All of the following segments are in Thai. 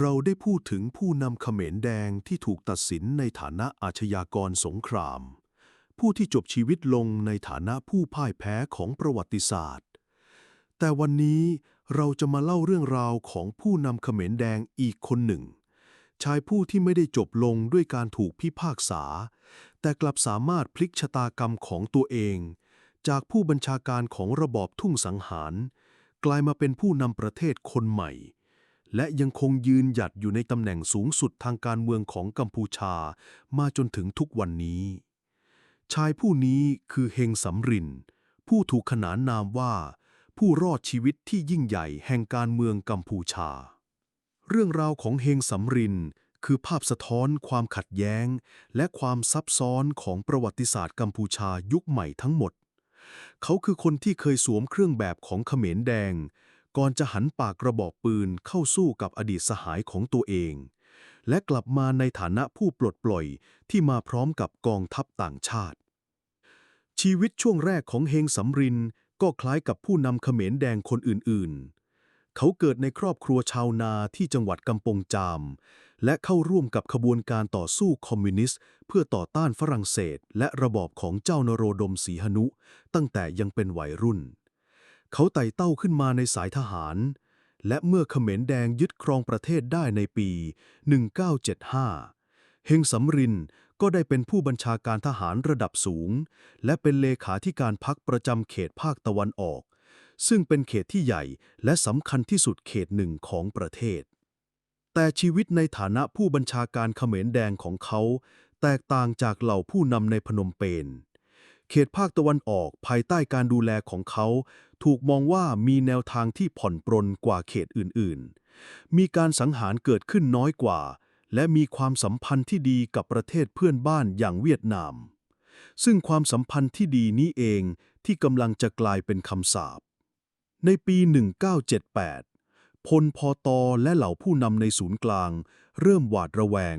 เราได้พูดถึงผู้นำเขมรแดงที่ถูกตัดสินในฐานะอาชญากรสงคราม ผู้ที่จบชีวิตลงในฐานะผู้พ่ายแพ้ของประวัติศาสตร์ แต่วันนี้เราจะมาเล่าเรื่องราวของผู้นำเขมรแดงอีกคนหนึ่ง ชายผู้ที่ไม่ได้จบลงด้วยการถูกพิพากษา แต่กลับสามารถพลิกชะตากรรมของตัวเอง จากผู้บัญชาการของระบอบทุ่งสังหาร กลายมาเป็นผู้นำประเทศคนใหม่ และยังคงยืนหยัดอยู่ในตำแหน่งสูงสุดทางการเมืองของกัมพูชา มาจนถึงทุกวันนี้ ชายผู้นี้คือเฮงสำริน ผู้ถูกขนานนามว่า ผู้รอดชีวิตที่ยิ่งใหญ่แห่งการเมืองกัมพูชา เรื่องราวของเฮงสำรินคือภาพสะท้อนความขัดแย้ง และความซับซ้อนของประวัติศาสตร์กัมพูชายุคใหม่ทั้งหมด เขาคือคนที่เคยสวมเครื่องแบบของเขมรแดง ก่อนจะหันปากกระบอกปืนเข้าสู้กับอดีตสหายของตัวเอง และกลับมาในฐานะผู้ปลดปล่อยที่มาพร้อมกับกองทัพต่างชาติ ชีวิตช่วงแรกของเฮงสำรินก็คล้ายกับผู้นำเขมรแดงคนอื่นๆ เขาเกิดในครอบครัวชาวนาที่จังหวัดกำปงจาม และเข้าร่วมกับขบวนการต่อสู้คอมมิวนิสต์ เพื่อต่อต้านฝรั่งเศส และระบอบของเจ้านโรดมศรีหนุ ตั้งแต่ยังเป็นวัยรุ่น เขาไต่เต้าขึ้นมาในสายทหาร และเมื่อเขมรแดงยึดครองประเทศได้ในปี 1975 เฮงสำรินก็ได้เป็นผู้บัญชาการทหารระดับสูง และเป็นเลขาธิการพักประจำเขตภาคตะวันออก ซึ่งเป็นเขตที่ใหญ่และสำคัญที่สุดเขตหนึ่งของประเทศ แต่ชีวิตในฐานะผู้บัญชาการเขมรแดงของเขา แตกต่างจากเหล่าผู้นำในพนมเปญเขตภาคตะวันออกภายใต้การดูแลของเขา ถูกมองว่ามีแนวทางที่ผ่อนปรนกว่าเขตอื่นๆ มีการสังหารเกิดขึ้นน้อยกว่า และมีความสัมพันธ์ที่ดีกับประเทศเพื่อนบ้านอย่างเวียดนาม ซึ่งความสัมพันธ์ที่ดีนี้เองที่กำลังจะกลายเป็นคำสาป ในปี 1978 พลพอตอและเหล่าผู้นำในศูนย์กลาง เริ่มหวาดระแวง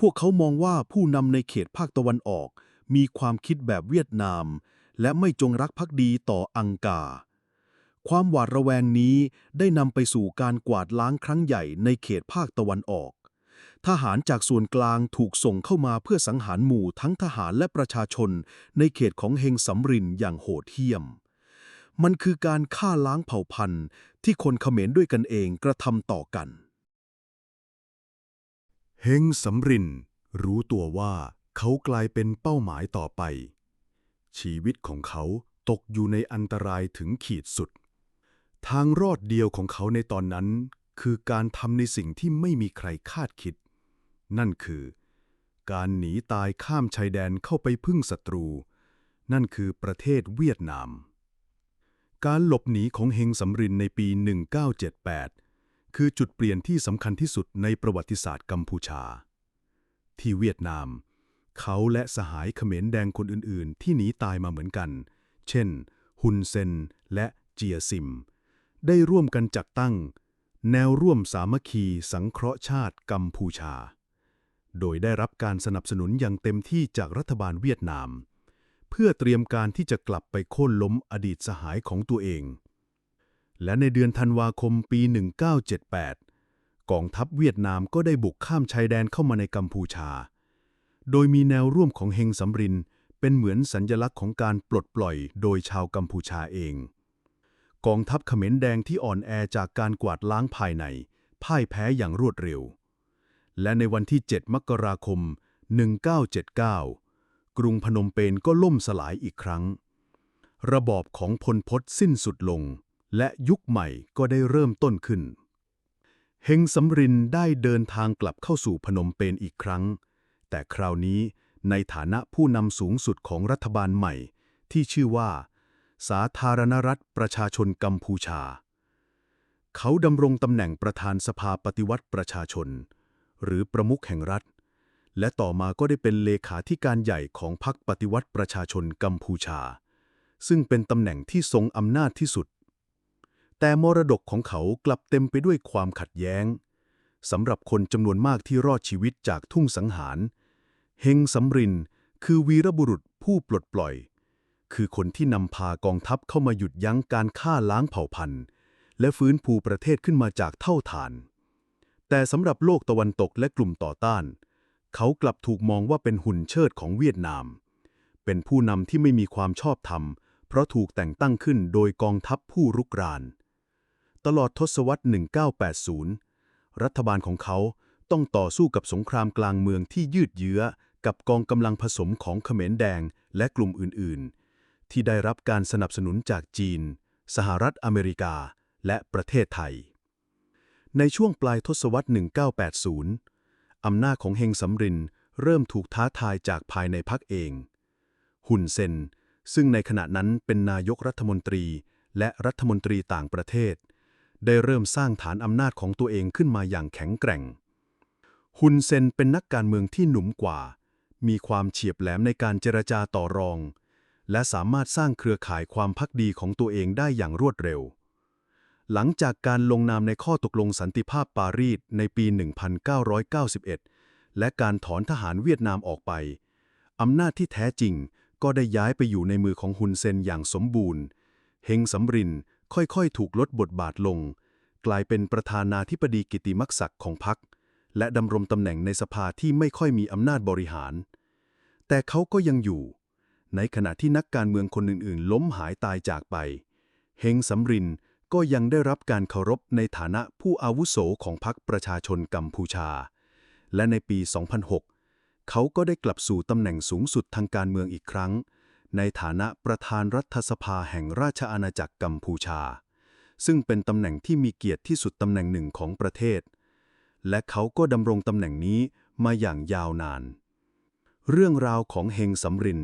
พวกเขามองว่าผู้นำในเขตภาคตะวันออกมีความคิดแบบเวียดนาม และไม่จงรักภักดีต่ออังกา ความหวาดระแวงนี้ได้นำไปสู่การกวาดล้างครั้งใหญ่ในเขตภาคตะวันออก ทหารจากส่วนกลางถูกส่งเข้ามาเพื่อสังหารหมู่ทั้งทหารและประชาชน ในเขตของเฮงสำรินอย่างโหดเหี้ยม มันคือการฆ่าล้างเผ่าพันธุ์ ที่คนเขมรด้วยกันเองกระทำต่อกัน เฮงสำรินรู้ตัวว่าเขากลายเป็นเป้าหมายต่อไป ชีวิตของเขาตกอยู่ในอันตรายถึงขีดสุด ทางรอดเดียวของเขาในตอนนั้น คือการทำในสิ่งที่ไม่มีใครคาดคิด นั่นคือ การหนีตายข้ามชายแดนเข้าไปพึ่งศัตรู นั่นคือประเทศเวียดนาม การหลบหนีของเฮงสำรินในปี 1978 คือจุดเปลี่ยนที่สำคัญที่สุดในประวัติศาสตร์กัมพูชา ที่เวียดนาม เขาและสหายเขมรแดงคนอื่นๆ ที่หนีตายมาเหมือนกัน เช่น ฮุนเซนและเจียซิม ได้ร่วมกันจัดตั้ง แนวร่วมสามัคคีสังเคราะห์ชาติกัมพูชา โดยได้รับการสนับสนุนอย่างเต็มที่จากรัฐบาลเวียดนาม เพื่อเตรียมการที่จะกลับไปโค่นล้มอดีตสหายของตัวเอง และในเดือนธันวาคมปี 1978 กองทัพเวียดนามก็ได้บุกข้ามชายแดนเข้ามาในกัมพูชา โดยมีแนวร่วมของเฮงสำริน เป็นเหมือนสัญญลักษณ์ของการปลดปล่อยโดยชาวกัมพูชาเอง กองทัพเขมรแดงที่อ่อนแอจากการกวาดล้างภายใน พ่ายแพ้อย่างรวดเร็ว และในวันที่ 7 มกราคม 1979 กรุงพนมเปญก็ล่มสลายอีกครั้ง ระบอบของพลพศสิ้นสุดลง และยุคใหม่ก็ได้เริ่มต้นขึ้นเฮงสำรินได้เดินทางกลับเข้าสู่พนมเปญอีกครั้ง แต่คราวนี้ในฐานะผู้นำสูงสุดของรัฐบาลใหม่ ที่ชื่อว่า สาธารณรัฐประชาชนกัมพูชา เขาดำรงตำแหน่งประธานสภาปฏิวัติประชาชน หรือประมุขแห่งรัฐ และต่อมาก็ได้เป็นเลขาธิการใหญ่ของพรรคปฏิวัติประชาชนกัมพูชา ซึ่งเป็นตำแหน่งที่ทรงอำนาจที่สุด แต่มรดกของเขากลับเต็มไปด้วยความขัดแย้ง สำหรับคนจำนวนมากที่รอดชีวิตจากทุ่งสังหาร เฮงสำรินคือวีรบุรุษผู้ปลดปล่อย คือคนที่นำพากองทัพเข้ามาหยุดยั้งการฆ่าล้างเผ่าพันธุ์ และฟื้นฟูประเทศขึ้นมาจากเท่าฐาน แต่สำหรับโลกตะวันตกและกลุ่มต่อต้าน เขากลับถูกมองว่าเป็นหุ่นเชิดของเวียดนาม เป็นผู้นำที่ไม่มีความชอบธรรม เพราะถูกแต่งตั้งขึ้นโดยกองทัพผู้รุกราน ตลอดทศวรรษ 1980 รัฐบาลของเขาต้องต่อสู้กับสงครามกลางเมืองที่ยืดเยื้อ กับกองกำลังผสมของเขมรแดงและกลุ่มอื่น ๆ ที่ได้รับการสนับสนุนจากจีน สหรัฐอเมริกา และประเทศไทย ในช่วงปลายทศวรรษ 1980 อำนาจของเฮงสำรินเริ่มถูกท้าทายจากภายในพรรคเอง หุนเซนซึ่งในขณะนั้นเป็นนายกรัฐมนตรีและรัฐมนตรีต่างประเทศ ได้เริ่มสร้างฐานอำนาจของตัวเองขึ้นมาอย่างแข็งแกร่ง ฮุนเซนเป็นนักการเมืองที่หนุ่มกว่า มีความเฉียบแหลมในการเจรจาต่อรอง และสามารถสร้างเครือข่ายความพักดีของตัวเองได้อย่างรวดเร็ว หลังจากการลงนามในข้อตกลงสันติภาพปารีสในปี 1991 และการถอนทหารเวียดนามออกไป อำนาจที่แท้จริงก็ได้ย้ายไปอยู่ในมือของฮุนเซนอย่างสมบูรณ์ เฮงสำริน ค่อยๆ ถูกลดบทบาทลง กลายเป็นประธานาธิบดีกิติมศักดิ์ของพรรคและดำรงตำแหน่งในสภาที่ไม่ค่อยมีอำนาจบริหาร แต่เขาก็ยังอยู่ ในขณะที่นักการเมืองคนอื่นๆ ล้มหายตายจากไป เฮงสำรินก็ยังได้รับการเคารพในฐานะผู้อาวุโสของพรรคประชาชนกัมพูชา และในปี 2006 เขาก็ได้กลับสู่ตำแหน่งสูงสุดทางการเมืองอีกครั้ง ในฐานะประธานรัฐสภาแห่งราชอาณาจักรกัมพูชา ซึ่งเป็นตำแหน่งที่มีเกียรติที่สุดตำแหน่งหนึ่งของประเทศ และเขาก็ดำรงตำแหน่งนี้มาอย่างยาวนาน เรื่องราวของเฮงสำริน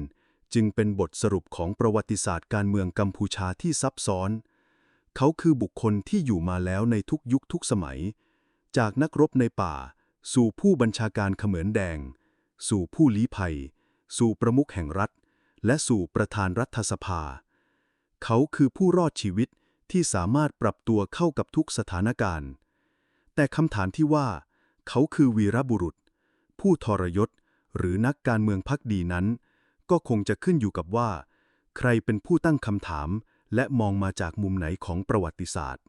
จึงเป็นบทสรุปของประวัติศาสตร์การเมืองกัมพูชาที่ซับซ้อน เขาคือบุคคลที่อยู่มาแล้วในทุกยุคทุกสมัย จากนักรบในป่า สู่ผู้บัญชาการเขมรแดง สู่ผู้ลี้ภัย สู่ประมุขแห่งรัฐ และสู่ประธานรัฐสภา เขาคือผู้รอดชีวิตที่สามารถปรับตัวเข้ากับทุกสถานการณ์ แต่คำถามที่ว่า เขาคือวีรบุรุษ ผู้ทรยศหรือนักการเมืองพักดีนั้น ก็คงจะขึ้นอยู่กับว่า ใครเป็นผู้ตั้งคำถามและมองมาจากมุมไหนของประวัติศาสตร์